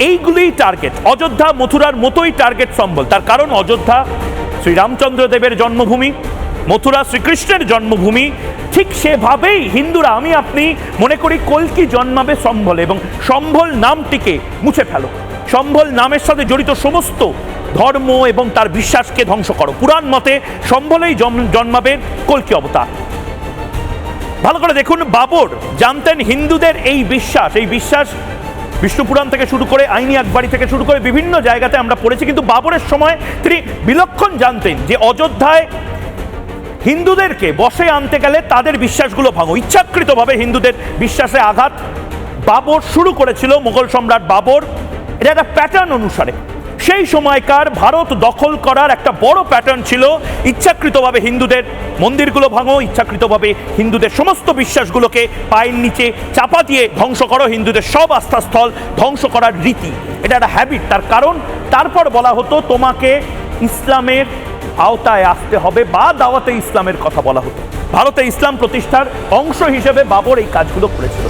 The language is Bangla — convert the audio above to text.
এইগুলোই টার্গেট অযোধ্যা মথুরার মতোই টার্গেট সম্বল। তার কারণ অযোধ্যা শ্রীরামচন্দ্র দেবের জন্মভূমি, মথুরা শ্রীকৃষ্ণের জন্মভূমি। ঠিক সেভাবেই হিন্দুরা, আমি, আপনি মনে করি কলকি জন্মাবে সম্বলে এবং সম্বল নামটিকে মুছে ফেলো। সম্বল নামের সাথে জড়িত সমস্ত ধর্ম এবং তার বিশ্বাসকে ধ্বংস করো। পুরাণ মতে সম্বলেই জন্মাবে কলকি অবতার। ভালো করে দেখুন, বাবর জানতেন হিন্দুদের এই বিশ্বাস। এই বিশ্বাস বিষ্ণুপুরাণ থেকে শুরু করে আইনি আকবাড়ি থেকে শুরু করে বিভিন্ন জায়গাতে আমরা পড়েছি, কিন্তু বাবরের সময় তিনি বিলক্ষণ জানতেন যে অযোধ্যায় হিন্দুদেরকে বসে আনতে গেলে তাদের বিশ্বাসগুলো ভাঙো। ইচ্ছাকৃতভাবে হিন্দুদের বিশ্বাসে আঘাত। বাবর শুরু করেছিল মোগল সম্রাট বাবর। এটা একটা প্যাটার্ন অনুসারে। সেই সময়কার ভারত দখল করার একটা বড় প্যাটার্ন ছিল ইচ্ছাকৃতভাবে হিন্দুদের মন্দিরগুলো ভাঙো, ইচ্ছাকৃতভাবে হিন্দুদের সমস্ত বিশ্বাসগুলোকে পায়ের নিচে চাপা দিয়ে ধ্বংস করো, হিন্দুদের সব আস্থাস্থল ধ্বংস করার রীতি। এটা একটা হ্যাবিট তার কারণ তারপর বলা হতো তোমাকে ইসলামের আওতায় আসতে হবে বা দাওয়াতে ইসলামের কথা বলা হতো। ভারতে ইসলাম প্রতিষ্ঠার অংশ হিসেবে বাবর এই কাজগুলো করেছিল।